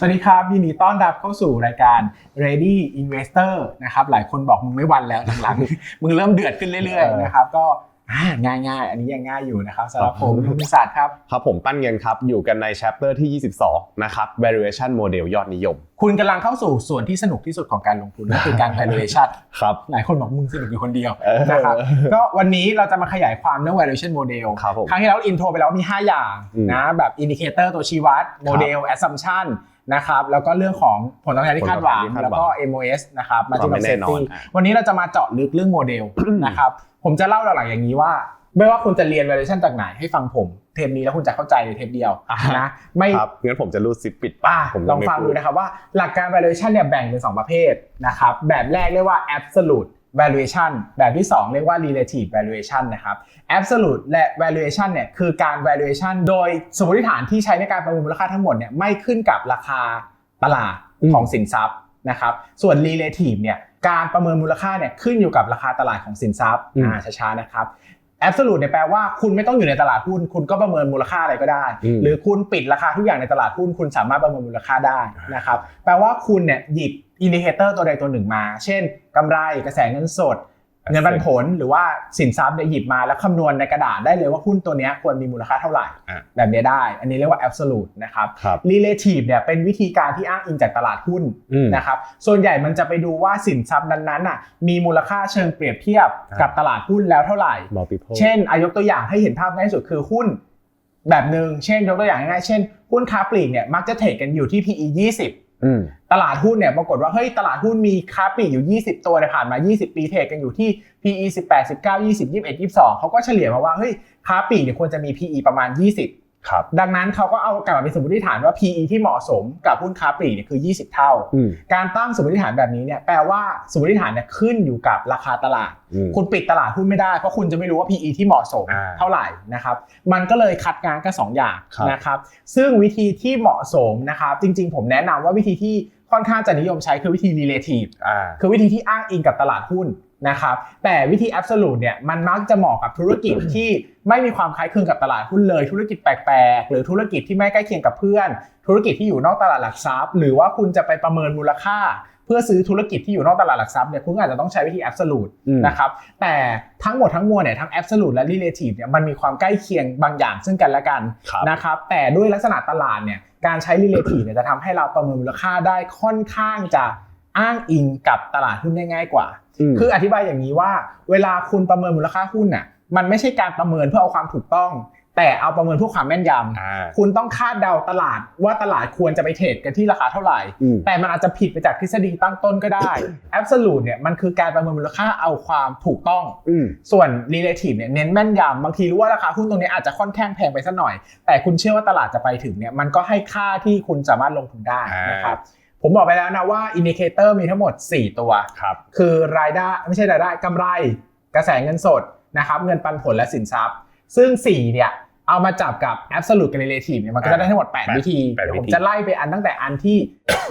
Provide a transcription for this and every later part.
สวัสดีครับยินดีต้อนรับเข้าสู่รายการ Ready Investor นะครับหลายคนบอกมึงไม่วันแล้วหลังๆ มึงเริ่มเดือดขึ้นเรื่อยๆนะครับก็อ่าง่ายๆอันนี้ยังง่ายอยู่นะครับสำหรับผมลุงศาสตร์ครับครับผมปั้นเงินครับ อยู่กันใน chapter ที่ 22 นะครับ valuation model ยอดนิยม คุณกำลังเข้าสู่ส่วนที่สนุกที่สุดของการลงทุนก็คือการ valuation ครับหลายคนบอกมึงสนุกอยู่คนเดียวเออนะครับก็วันนี้เราจะมาขยายความเรื่อง valuation model ครับผมครั้งที่แล้วอินโทรไปแล้วมี 5 อย่างอืมนะแบบ indicator ตัวชี้วัด model assumption นะครับแล้วก็เรื่องของผลตอบแทนที่คาดหวังผลตอบแทนที่คาดหวังแล้วก็ MOS นะครับความไม่ margin of แน่นอน safety อะวันนี้เราจะมาเจาะลึกเรื่องโมเดลนะครับผมจะเล่าหลักๆอย่างนี้ว่า ไม่ว่าคุณจะเรียน valuation จากไหนให้ฟังผมเทปนี้แล้วคุณจะเข้าใจในเทปเดียวอ่านะไม่ครับงั้นผมจะรูดซิปปิดอะผมลจะองไม่ฟังพูดูนะครับว่าหลักการ valuation เนี่ยแบ่งเป็น 2 ประเภทนะครับแบบแรกเรียกว่า absolute valuation แบบที่ 2 เรียกว่า relative valuation นะครับ absolute และ valuation เนี่ยคือการ valuation โดยสมมติฐานที่ใช้ในการประเมินมูลค่าทั้งหมดเนี่ยไม่ขึ้นกับราคาตลาดของสินทรัพย์นะครับ ส่วน relative เนี่ยการประเมินมูลค่าเนี่ยขึ้นอยู่กับราคาตลาดของสินทรัพย์อ่าช้าๆนะครับ absolute เนี่ยแปลว่าคุณไม่ต้องอยู่ในตลาดหุ้น คุณก็ประเมินมูลค่าอะไรก็ได้อืมหรือคุณปิดราคาทุกอย่างในตลาดหุ้น คุณสามารถประเมินมูลค่าได้นะครับ แปลว่าคุณเนี่ยหยิบ อินดิเคเตอร์ตัวใดตัวหนึ่งมา เช่นกำไรกระแสเงินสด เงินปันผลหรือว่าสินทรัพย์เนี่ยหยิบมาแล้วคำนวณในกระดาษได้เลยว่าหุ้นตัวเนี้ยควรมีมูลค่าเท่าไหร่อะแบบนี้ได้ อันนี้เรียกว่า absolute นะครับครับ relative เนี่ยเป็นวิธีการที่อ้างอิงจากตลาดหุ้นอืมนะครับส่วนใหญ่มันจะไปดูว่าสินทรัพย์นั้นๆน่ะมีมูลค่าเชิงเปรียบเทียบกับตลาดหุ้นแล้วเท่าไหร่ multiple เช่นอายกตัวอย่างให้เห็นภาพง่ายที่สุดคือหุ้นแบบหนึ่งเช่นยกตัวอย่างง่ายๆเช่นหุ้นค้าปลีกเนี่ยมักจะเทรดกันอยู่ที่ PE 20อืม ตลาดหุ้นเนี่ยปรากฏว่าเฮ้ยตลาดหุ้นมีค้าปลีกอยู่ 20 ตัวในผ่านมา 20 ปีเทรดกันอยู่ที่ PE 18 19 20 21 22เขาก็เฉลี่ยมาว่าเฮ้ยค้าปลีกเนี่ยควรจะมี PE ประมาณ 20 ครับดังนั้นเขาก็เอากลับมาเป็นสมมติฐานว่า PE ที่เหมาะสมกับหุ้นค้าปลีกเนี่ยคือ 20 เท่าอืมการตั้งสมมติฐานแบบนี้เนี่ยแปลว่าสมมติฐานเนี่ยขึ้นอยู่กับราคาตลาดอืมคุณปิดตลาดหุ้นไม่ได้เพราะคุณจะไม่รู้ว่า PE ที่เหมาะสมอ่าเท่าไหร่นะครับ มันก็เลยคัดงานกันสองอย่างครับนะครับ ซึ่งวิธีที่เหมาะสมนะครับ จริง ๆ ผมแนะนำว่าวิธีที่ค่อนข้างจะนิยมใช้คือวิธี relative อ่าคือวิธีที่อ้างอิงกับตลาดหุ้น นะครับแต่วิธี absolute เนี่ยมันมักจะเหมาะกับธุรกิจที่ไม่มีความคล้ายคลึงกับตลาดหุ้นเลย ธุรกิจแปลกๆ หรือธุรกิจที่ไม่ใกล้เคียงกับเพื่อน ธุรกิจที่อยู่นอกตลาดหลักทรัพย์ หรือว่าคุณจะไปประเมินมูลค่า เพื่อซื้อธุรกิจที่อยู่นอกตลาดหลักทรัพย์เนี่ยคุณอาจจะต้องใช้วิธี absolute อืมนะครับแต่ทั้งหมดทั้งมวลเนี่ยทั้ง absolute และ relative เนี่ยมันมีความใกล้เคียงบางอย่างซึ่งกันและกันครับนะครับแต่ด้วยลักษณะตลาดเนี่ยการใช้ relative เนี่ยจะทำให้เราประเมินมูลค่าได้ค่อนข้างจะ อ้างอิงกับตลาดหุ้นได้ง่ายกว่ามคืออธิบายอย่างนี้ว่า เวลาคุณประเมินมูลค่าหุ้นน่ะ มันไม่ใช่การประเมินเพื่อเอาความถูกต้อง แต่เอาประเมินเพื่อความแม่นยำอ่าคุณต้องคาดเดาตลาดว่าตลาดควรจะไปเทรดกันที่ราคาเท่าไหร่อืมแต่มันอาจจะผิดไปจากทฤษฎีตั้งต้นก็ได้ absolute เนี่ยมันคือการประเมินมูลค่าเอาความถูกต้องอืมส่วน relative เนี่ยเน้นแม่นยำบางทีรู้ว่าราคาหุ้นตรงนี้อาจจะค่อนข้างแพงไปสักหน่อย แต่คุณเชื่อว่าตลาดจะไปถึงเนี่ยมันก็ให้ค่าที่คุณสามารถลงทุนได้อ่านนะครับ ผมบอกไปแล้วนะว่า indicator มีทั้งหมด 4 ตัวครับคือรายได้ไม่ใช่รายได้กำไร กระแสเงินสดนะครับเงินปันผลและสินทรัพย์ ซึ่ง4เนี่ย เอามาจับกับ absolute กับ relative เนี่ยมันก็จะได้ทั้งหมดแปด8วิธีแปดเดี๋ยวผมวิธีจะไล่ไปอันตั้งแต่อันที่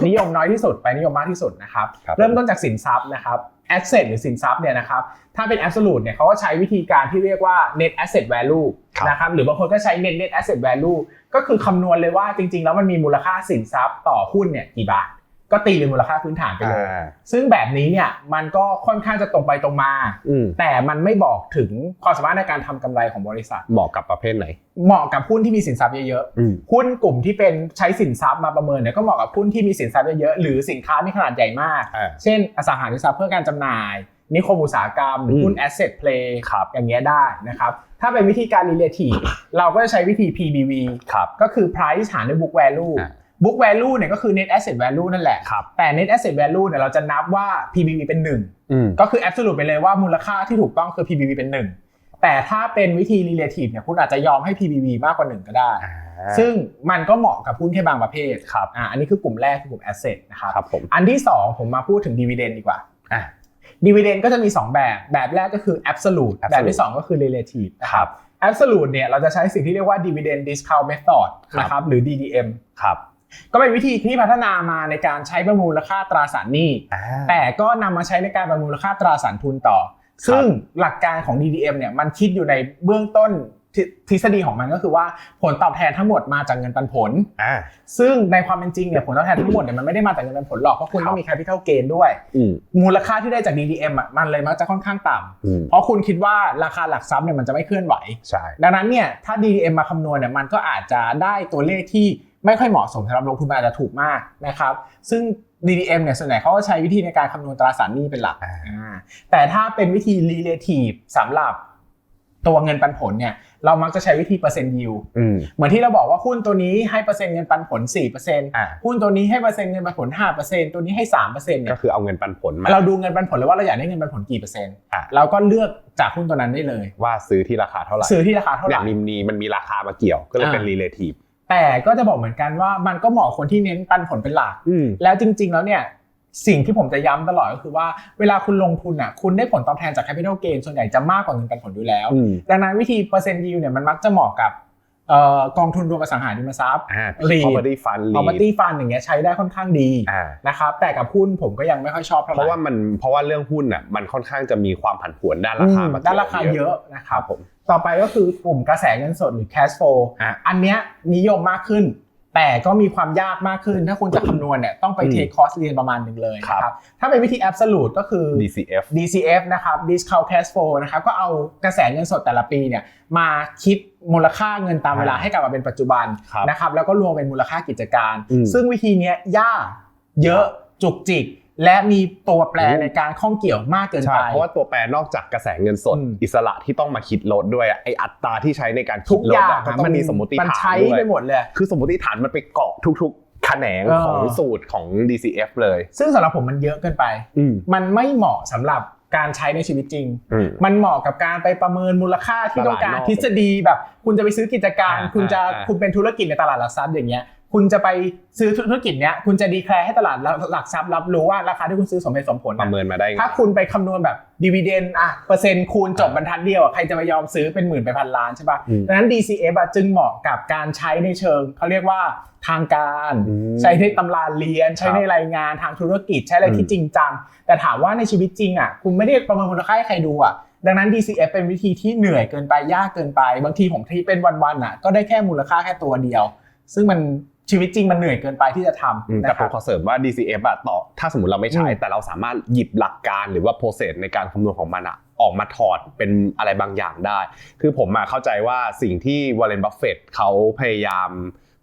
นิยมน้อยที่สุดไปนิยมมากที่สุดนะครับครับเริ่มต้นจากสินทรัพย์นะครับ asset หรือสินทรัพย์เนี่ยนะครับถ้าเป็น absolute เนี่ยเขาก็ใช้วิธีการที่เรียกว่า net asset value ครับนะครับหรือบางคนก็ใช้ net net asset value ก็คือคำนวณเลยว่าจริงๆ แล้วมันมีมูลค่าสินทรัพย์ต่อหุ้นเนี่ยกี่บาท ก็ตีเป็นมูลค่าพื้นฐานไปเลยอ่าซึ่งแบบนี้เนี่ยมันก็ค่อนข้างจะตรงไปตรงมาอืมแต่มันไม่บอกถึงความสามารถในการทำกำไรของบริษัท เหมาะกับประเภทไหน เหมาะกับหุ้นที่มีสินทรัพย์เยอะอืมๆหุ้นกลุ่มที่เป็นใช้สินทรัพย์มาประเมินเนี่ยก็เหมาะกับหุ้นที่มีสินทรัพย์เยอะๆ หรือสินค้ามีขนาดใหญ่มากอ่าเช่น อสังหาริมทรัพย์เพื่อการจำหน่าย นิคมอุตสาหกรรมหรือหุ้น asset play ครับอย่างเงี้ยได้นะครับถ้าเป็นวิธีการ relative เราก็จะใช้วิธี PBV ครับก็คือ price หารด้วย book value อ่า book value เนี่ยก็คือ net asset value นั่นแหละครับแต่ net asset value เนี่ยเราจะนับว่า PBV เป็นหนึ่งอืมก็คือ absolute ไปเลยว่ามูลค่าที่ถูกต้องคือ PBV เป็น 1 แต่ถ้าเป็นวิธี relative เนี่ยคุณอาจจะยอมให้ PBV มากกว่า 1 ก็ได้อ่าซึ่งมันก็เหมาะกับหุ้นแค่บางประเภทครับอ่าอันนี้คือกลุ่มแรกคือกลุ่ม asset นะครับครับผมอันที่ 2 ผมมาพูดถึง dividend ดีกว่าอ่า dividend ก็จะมี 2 แบบ แบบแรกก็คือ absolute แบบที่ 2 ก็คือ relative นะคครัรับบ absolute เนี่ยเราจะใช้สิ่งที่เรียกว่า dividend discount method ครับนะครับหรือ DDM ครับ ก็เป็นวิธีที่พัฒนามาในการใช้ประมูลค่าตราสารหนี้อ่าแต่ก็นำมาใช้ในการประมูลค่าตราสารทุนต่อ ซึ่งหลักการของ DDM เนี่ยมันคิดอยู่ในเบื้องต้นทฤทฤษฎีของมันก็คือว่าผลตอบแทนทั้งหมดมาจากเงินปันผลอ่าซึ่งในความเป็นจริงเนี่ยผลตอบแทนทั้งหมดเนี่ยมันไม่ได้มาจากเงินปันผลหรอกเพราะคุณครับต้องมี capital gain ด้วยอืมมูลค่าที่ได้จาก DDM อะมันเลยมักจะค่อนข้างต่ำอืมเพราะคุณคิดว่าราคาหลักทรัพย์เนี่ยมันจะไม่เคลื่อนไหวใช่ดังนั้นเนี่ยถ้า DDM มาคำนวณเนี่ยมันก็อาจจะได้ตัวเลขที่ ไม่ค่อยเหมาะสมสำหรับลงทุนมันอาจจะถูกมากนะครับ ซึ่ง DDM เนี่ยส่วนใหญ่เขาก็ใช้วิธีในการคำนวณตราสารหนี้เป็นหลักอ่าอ่าแต่ถ้าเป็นวิธี relative สำหรับตัวเงินปันผลเนี่ยเรามักจะใช้วิธีเปอร์เซ็นต์ยิวอืมเหมือนที่เราบอกว่าหุ้นตัวนี้ให้เปอร์เซ็นต์เงินปันผลอ่า4%หุ้นตัวนี้ให้เปอร์เซ็นต์เงินปันผล 5%ตัวนี้ให้3%เนี่ก็ยคือเอาเงินปันผลมาเราดูเงินปันผลเลยว่าเราอยากได้เงินปันผลกี่เปอร์เซ็นต์อะเราก็เลือกจากหุ้นตัวนั้นได้เลย ว่าซื้อที่ราคาเท่าไหร่ซื้อที่ราคาเท่าไหเนี่ร่ยมีมีมันมีราคามาเกี่ยวก็เลยเป็นอ่า relative แต่ก็จะบอกเหมือนกันว่ามันก็เหมาะคนที่เน้นปันผลเป็นหลักอืมแล้วจริง ๆ แล้วเนี่ยสิ่งที่ผมจะย้ำตลอดก็คือว่าเวลาคุณลงทุนอะคุณได้ผลตอบแทนจาก capital gain ส่วนใหญ่จะมากกว่าเงินปันผลอยู่แล้วอืมดังนั้นวิธีเปอร์เซ็นต์ยิวเนี่ยมันมักจะเหมาะกับเอ่อกองทุนรวมอสังหาริมทรัพย์อ่า Lead property fund lead property fund อย่างเงี้ยใช้ได้ค่อนข้างดีอ่านะครับแต่กับหุ้นผมก็ยังไม่ค่อยชอบเท่าไหเพร่ราะว่ามันเพราะว่าเรื่องหุ้นอะมันค่อนข้างจะมีความผันผวนด้านราคาอืมมาด้านราคาเยอะนะคครัรับบผม ต่อไปก็คือกลุ่มกระแสเงินสดหรือ cash flow อะอันเนี้ยนิยมมากขึ้น แต่ก็มีความยากมากขึ้น ถ้าคุณจะคำนวณเนี่ยต้องไปอืมเทคคอร์สเรียนประมาณหนึ่งเลยครับนะครับ ถ้าเป็นวิธี absolute ก็คือ DCF DCF นะครับ discount cash flow นะครับ ก็เอากระแสเงินสดแต่ละปีเนี่ยมาคิดมูลค่าเงินตามเวลาอ่าให้กลับมาเป็นปัจจุบันครับนะครับ แล้วก็รวมเป็นมูลค่ากิจการอืมซึ่งวิธีเนี้ยยากเยอะจุกจิก และมีตัวแปรอืมในการข้องเกี่ยวมากเกินใช่ไปเพราะว่าตัวแปรนอกจากกระแสเงินสดอืมอิสระที่ต้องมาคิดลดด้วยอะไออัตราที่ใช้ในการคิทุดกลอดย่างอะก็ต้องมีสมมติมันฐานใช้ด้วไปยหมดเลยคือสมมติฐานมันไปเกาะทุกๆแขนงเออของสูตรของ DCF เลย ซึ่งสำหรับผมมันเยอะเกินไปอืมมันไม่เหมาะสำหรับการใช้ในชีวิตจริงอืมมันเหมาะกับการไปประเมินมูลค่าที่ตต้ลาอดงการนอกทฤษฎีแบบ คุณจะไปซื้อกิจการอ่าคุณจะอ่าคุณเป็นธุรกิจในตลาดหลักทรัพย์อย่างเงี้ย คุณจะไปซื้อธุรกิจเนี้ยคุณจะดีแคลร์ให้ตลาดหลักทรัพย์รับรู้ว่าราคาที่คุณซื้อสมเหตุสมผลประนะเมินมาได้ไงถ้าคุณไปคำนวณแบบดีเวเดนอะเปอร์เซ็นต์คูณจบบรรทัดเดียวอะใครจะไปยอมซื้อเป็นหมื่นไปพันล้านใช่ป่ะอืมดังนั้น DCF อะจึงเหมาะกับการใช้ในเชิงเขาเรียกว่าทางการอืมใช้ในตำราเรียน ใช้ในรายงานทางธุรกิจใช้อะไรอืที่มจริงจังแต่ถามว่าในชีวิตจริงอะคุณไม่ได้ประเมินมูลค่าให้ใครดูอะดังนั้น DCF เป็นวิธีที่เหนื่อยเกินไปยากเกินไป บางทีผมที่เป็นวันๆอะก็ได้แค่มูลค่าแค่ตัวเดียว ซึ่งมัน ชีวิตจริงมันเหนื่อยเกินไปที่จะทอืมำแต่นะผครัมบ ขอเสริมว่า DCF อะต่อถ้าสมมติเราไม่ใช้ อืม แต่เราสามารถหยิบหลักการหรือว่า process ในการคำนวณของมันอะออกมาถอดเป็นอะไรบางอย่างได้ คือผมมาเข้าใจว่าสิ่งที่วอร์เรนบัฟเฟตเขาพยายาม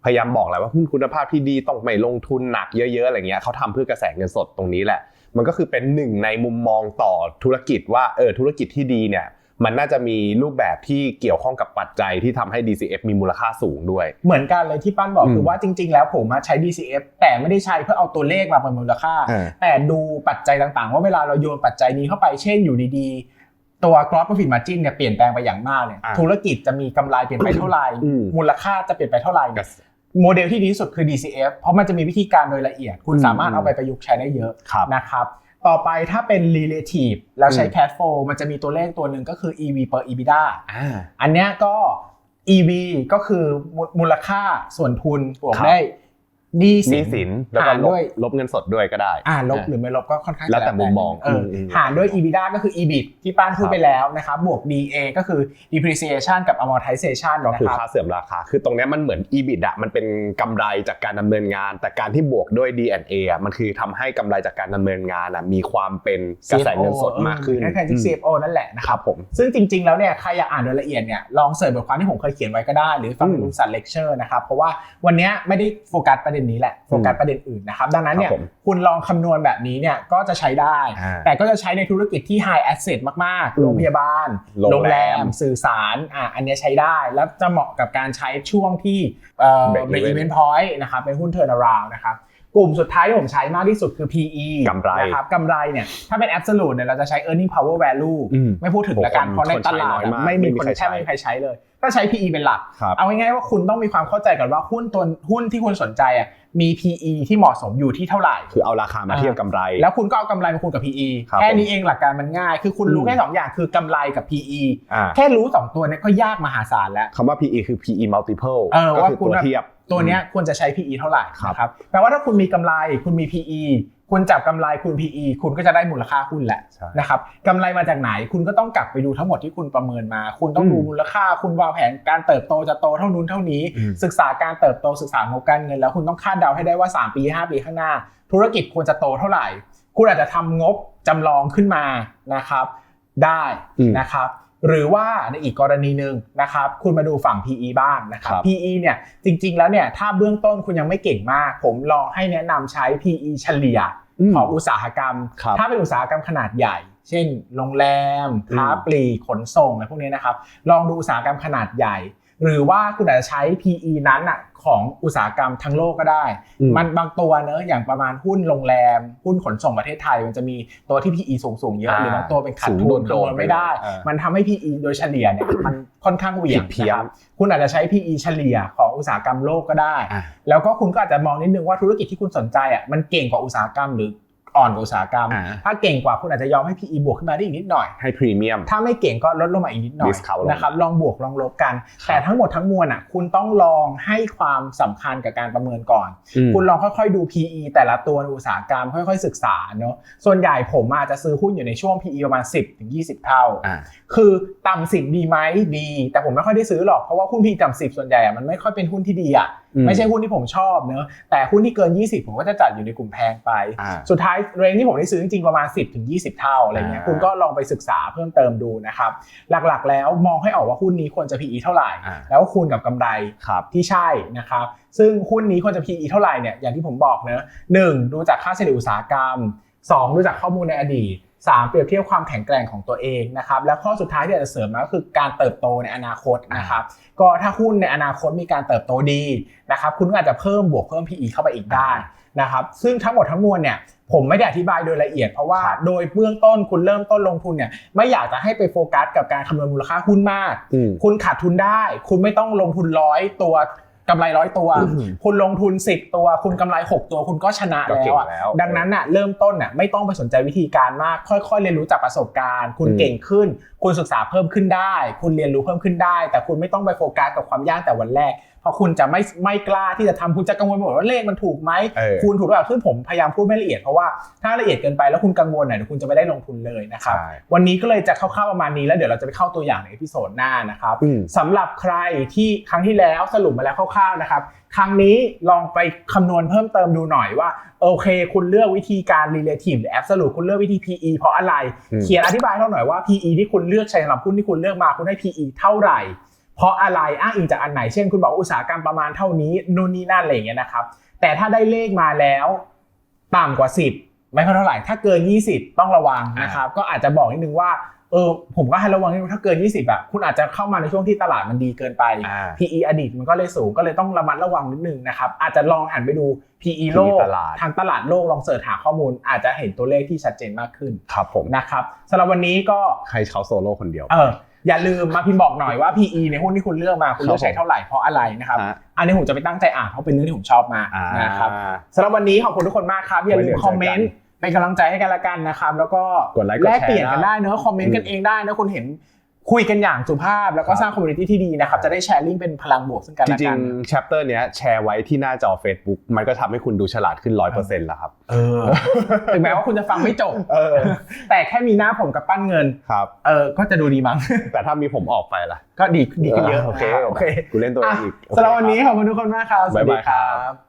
พยายามบอกแหละว่าหุ้นคุณภาพที่ดีต้องไม่ลงทุนหนักเยอะๆอะไรเงี้ยเขาทำเพื่อกระแสเงินสดตรงนี้แหละ มันก็คือเป็นหนึ่งในมุมมองต่อธุรกิจว่าเออธุรกิจที่ดีเนี่ย มันน่าจะมีรูปแบบที่เกี่ยวข้องกับปัจจัยที่ทำให้ DCF มีมูลค่าสูงด้วย เหมือนกันเลยที่ปั้นบอกอืมคือว่าจริง ๆ แล้วผมอะใช้ DCF แต่ไม่ได้ใช้เพื่อเอาตัวเลขมาประเมินมูลค่าอ่า แต่ดูปัจจัยต่างๆ ว่าเวลาเราโยนปัจจัยนี้เข้าไปเช่นอยู่ดีๆ ตัว gross profit margin เนี่ยเปลี่ยนแปลงไปอย่างมากเนี่ยอ่าธุรกิจจะมีกำไรเปลี่ยนไปเท่าไหร่อืมมูลค่าจะเปลี่ยนไปเท่าไหร่กเนี่ระยแสโมเดลที่ดีที่สุดคือ DCF เพราะมันจะมีวิธีการโดยละเอียด คุณอืมสามารถเอาไปประยุกต์ใช้ได้เยอะครับนะครับ ต่อไปถ้าเป็น relative แล้วใช้อืม cash flow มันจะมีตัวเลขตัวหนึ่งก็คือ EV per EBITDA อ่าอันเนี้ยก็ EV ก็คือมูมูลค่าส่วนทุนบวกครับได้ห นี้หนี้สินแล้วก็หารลบด้วย ลบเงินสดด้วยก็ได้ อ่าลบหรือไม่ลบก็ค่อนข้างจะแล้วแต่มุมมองเอออม หารด้วย EBITDA ก็คือ EBIT ที่ป้านพูดครับไปแล้วนะครับบวก DA ก็คือ depreciation กับ amortization ก็นะคือครับ ค่าเสื่อมราคา คือตรงเนี้ยมันเหมือน EBIT อะมันเป็นกำไรจากการดำเนินงาน แต่การที่บวกด้วย D&A อะมันคือทำให้กำไรจากการดำเนินงานอะมีความเป็นกระแสเงินสดมากขึ้นคล้ายๆที่ CFO นั่นแหละนะคครัรับบผม ซึ่งจริงๆ แล้วเนี่ยใครอยากอ่านโดยละเอียดเนี่ยลองเสิร์ชบทความที่ผมเคยเขียนไว้ก็ได้ หรือฟังอืมเป็นรูปสัตว์เลคเชอร์นะครับ เพราะว่าวันเนี้ยไม่ได้โฟกัสประเด็นนี้แหละโฟกัสประเด็นอื่นนะครับดังนั้นเนี่ยครับผมคุณลองคำนวณแบบนี้เนี่ยก็จะใช้ได้อ่าแต่ก็จะใช้ในธุรกิจที่ high asset มากอืมๆโรงพยาบาล โรงแรม สื่อสารอะอันเนี้ยใช้ได้ แล้วจะเหมาะกับการใช้ช่วงที่เอ่อ Break break even even point นะครับเป็นหุ้น turnaround นะครับกลุ่มสุดท้ายที่ผมใช้มากที่สุดคือ PE กำไรนะครับกำไรเนี่ยถ้าเป็น absolute เนี่ยเราจะใช้ earning power value อืมไม่พูดถึงละกันโอ้โหเพราะในตลาดคนใช้น้อยอะมากไม่มีไม่มีคนใครแทบใช้ไม่มีใครใช้เลย ก็ใช้ PE เป็นหลักครับเอาง่ายๆว่าคุณต้องมีความเข้าใจก่อนว่าหุ้นตัวหุ้นที่คุณสนใจอะมี PE ที่เหมาะสมอยู่ที่เท่าไหร่ คือเอาราคามาเทียบกำไร แล้วคุณก็เอากำไรมาคูณกับ PE ครับแค่นี้เองหลักการมันง่าย คือคุณรู้อืมแค่สองอย่างคือกำไรกับ PE อ่าแค่รู้สองตัวเนี้ก็ยากมหาศาลแล้วคำว่า PE คือ PE multiple เออก็ว่าคือคุณตัวเทียบ ตัวเนี้ยควรจะใช้ PE เท่าไหร่ครับนะครับแปลว่าถ้าคุณมีกำไรคุณมี PE คุณจับกำไรคูณ PE คุณก็จะได้มูลค่าหุ้นแหละใช่นะครับกำไรมาจากไหนคุณก็ต้องกลับไปดูทั้งหมดที่คุณประเมินมา คุณต้องดูอืมมูลค่า คุณวางแผนการเติบโตจะโตเท่านู้นเท่านี้อืมศึกษาการเติบโตศึกษางบการเงิน แล้วคุณต้องคาดเดาให้ได้ว่า 3 ปี 5 ปีข้างหน้า ธุรกิจควรจะโตเท่าไหร่ คุณอาจจะทำงบจำลองขึ้นมานะครับ ได้อืมนะครับ หรือว่าในอีกกรณีหนึ่งนะครับคุณมาดูฝั่ง PE บ้างนะครับครับ PE เนี่ยจริงๆแล้วเนี่ยถ้าเบื้องต้นคุณยังไม่เก่งมาก ผมลองให้แนะนำใช้ PE เฉลี่ยอืมของอุตสาหกรรมครับถ้าเป็นอุตสาหกรรมขนาดใหญ่ เช่น โรงแรมอืมค้าปลีกขนส่งอะไรพวกนี้นะครับ ลองดูอุตสาหกรรมขนาดใหญ่ หรือว่าคุณอาจจะใช้ PE นั้นอะของอุตสาหกรรมทั้งโลกก็ได้อืมมันบางตัวเนอะอย่างประมาณหุ้นโรงแรม หุ้นขนส่งประเทศไทย มันจะมีตัวที่ PE สูงสูงๆเยอะอ่าหรือบางตัวเป็นขาดสูทุงนโดคำดนๆวณไม่ได้ไปเลยอ่ามัมันทำให้ PE โดยเฉลี่ยเนี่ยมันค่อนข้างเหวี่ยงผิดเพี้ยนนะครับคุณอาจจะใช้ PE เฉลี่ยของอุตสาหกรรมโลกก็ได้อ่าแล้วก็คุณก็อาจจะมองนิดนึงว่าธุรกิจที่คุณสนใจอะมันเก่งกว่าอุตสาหกรรมหรือ อ่อนกว่าอุตสาหกรรม อ่า ถ้าเก่งกว่าคุณอาจจะยอมให้ PE บวกขึ้นมาได้อีกนิดหน่อย ให้พรีเมียม ถ้าไม่เก่งก็ลดลงมาอีกนิดหน่อย Discount ลงมานะครับลองบวกลองลบกันแต่ทั้งหมดทั้งมวลอะคุณต้องลองให้ความสำคัญกับการประเมินก่อน อืม คุณลองค่อยๆดู PE แต่ละตัวในอุตสาหกรรมค่อยๆศึกษาเนาะส่วนใหญ่ผมอาจจะซื้อหุ้นอยู่ในช่วง PE ประมาณ 10ถึง20 เท่า อ่า คือต่ำสิบดีไหมดี แต่ผมไม่ค่อยได้ซื้อหรอกเพราะว่าหุ้น PE ต่ำสิบส่วนใหญ่อะมันไม่ค่อยเป็นหุ้นที่ดีอะอืม ไม่ใช่หุ้นที่ผมชอบเนอะแต่หุ้นที่เกิน 20 ผมก็จะจัดอยู่ในกลุ่มแพงไปอ่าสุดท้ายเรนที่ผมได้ซื้อจริงๆประมาณ 10ถึง20 เท่าอะไรเงี้ยอ่าคุณก็ลองไปศึกษาเพิ่มเติมดูนะครับหลักๆ แล้วมองให้ออกว่าหุ้นนี้ควรจะ PE เท่าไหร่อ่าแล้วคูณกับกำไรครับที่ใช่นะครับซึ่งหุ้นนี้ควรจะ PE เท่าไหร่เนี่ยอย่างที่ผมบอกเนอะหนึ่งดูจากค่าเฉลี่ยอุตสาหกรรม 2 ดูจากข้อมูลในอดีต 3 เปรียบเทียบความแข็งแกร่งของตัวเองนะครับและข้อสุดท้ายที่อยากจะเสริมมาก็คือการเติบโตในอนาคตนะครับก็ถ้าหุ้นในอนาคตมีการเติบโตดีนะครับคุณก็อาจจะเพิ่มบวกเพิ่ม PE เข้าไปอีกได้นะครับซึ่งทั้งหมดทั้งมวลเนี่ยผมไม่ได้อธิบายโดยละเอียดเพราะว่าครับโดยเบื้องต้นคุณเริ่มต้นลงทุนเนี่ยไม่อยากจะให้ไปโฟกัสกับการคำนวณมูลค่าหุ้นมากอืมคุณขาดทุนได้ คุณไม่ต้องลงทุนร้อยตัว กำไรร้อยตัวอืมคุณลงทุน 10 ตัว คุณกำไร 6 ตัวคุณก็ชนะก็แล้เก่วงอะแล้วดังนั้นน่ะเริ่มต้นน่ะไม่ต้องไปสนใจวิธีการมาก ค่อยๆ เรียนรู้จากประสบการณ์ คุณอืมเก่งขึ้น คุณศึกษาเพิ่มขึ้นได้ คุณเรียนรู้เพิ่มขึ้นได้ แต่คุณไม่ต้องไปโฟกัสกับความยากแต่วันแรกเพ ราะคุณจะไม่ไม่กล้าที่จะทำคุณจะกังวลหมดว่าเลขมันถูกไหมเออคุณถูกหรือเปล่าซึ่งผมพยายามพูดไม่ละเอียดเพราะว่าถ้าละเอียดเกินไปแล้วคุณกังวลน่ะเดี๋ยวคุณจะไม่ได้ลงทุนเลยนะครับใช่วันนี้ก็เลยจะคร่าวๆประมาณนี้แล้วเดี๋ยวเราจะไปเข้าตัวอย่างในเอพิโซดหน้านะครับอืมสำหรับใครที่ครั้งที่แล้วสรุปมาแล้วคร่าวๆนะครับครั้งนี้ลองไปคำนวณเพิ่มเติมดูหน่อยว่าโอเค คุณเลือกวิธีการ relative หรือ absolute คุณเลือกวิธี PE เพราะอะไรอืมเขียนอธิบายเราหน่อยว่า PE ที่คุณเลือกใช้สำหรับหุ้นที่คุณเลือกมาคุณให้ PE เท่าไหร่ เพราะอะไรอ้างอิงจากอันไหนเช่น คุณบอกอุตสาหกรรมประมาณเท่านี้นู่นนี่นั่นอะไรอย่างเงี้ยนะครับ แต่ถ้าได้เลขมาแล้วต่ำกว่า 10 ไม่ค่อยเท่าไหร่ ถ้าเกิน 20 ต้องระวังนะครับ ก็อาจจะบอกนิดนึงว่าเออผมก็ให้ระวังนิดนึงถ้าเกิน 20อะคุณอาจจะเข้ามาในช่วงที่ตลาดมันดีเกินไปอ่า PE อดีตมันก็เลยสูงก็เลยต้องระมัดระวังนิดนึงนะครับอาจจะลองหันไปดู PE โลกตลาดทางตลาดโลกลองเสิร์ชหาข้อมูล อาจจะเห็นตัวเลขที่ชัดเจนมากขึ้นครับผมนะครับสำหรับวันนี้ก็ใครเขาโซโล่คนเดียวเออ อย่าลืมมาพิมพ์บอกหน่อยว่า PE ในหุ้นที่คุณเลือกมาคุณเลือกใช้เท่าไหร่เพราะอะไรนะครับฮะอันนี้ผมจะไปตั้งใจอ่านเพราะเป็นเรื่องที่ผมชอบมากอ่านะครับสำหรับวันนี้ขอบคุณทุกคนมากครับอย่าลืมไว้เดี๋ยวคอมเมนต์เจอกันเป็นกำลังใจให้กันละกันนะครับแล้วก็กดไลค์กดแลแชร์กเปลี่ยนกันนะได้เนอะคอมเมนต์กันอืมเองได้นะคุณเห็น คุยกันอย่างสุภาพแล้วก็ครับสร้างคอมมูนิตี้ที่ดีนะครับจะได้แชร์ลิงก์เป็นพลังบวกซึ่งกันจและริกังนๆ chapter เนี้ยแชร์ไว้ที่หน้าจอ Facebook มันก็ทำให้คุณดูฉลาดขึ้น100%แล้วครับเออถึงแม้ว่าคุณจะฟังไม่จบเออแต่แค่มีหน้าผมกับปั้นเงินครับเออก็จะดูดีมั้งแต่ถ้ามีผมออกไปล่ะก็ดีดีขึ้นเยอะโอเคโอเคกูเล่นตัวเออะงอีกสำหรับวันนี้ขอบคุณทุกคนมากครับสวัสดีบ๊ายบายคครัรับบ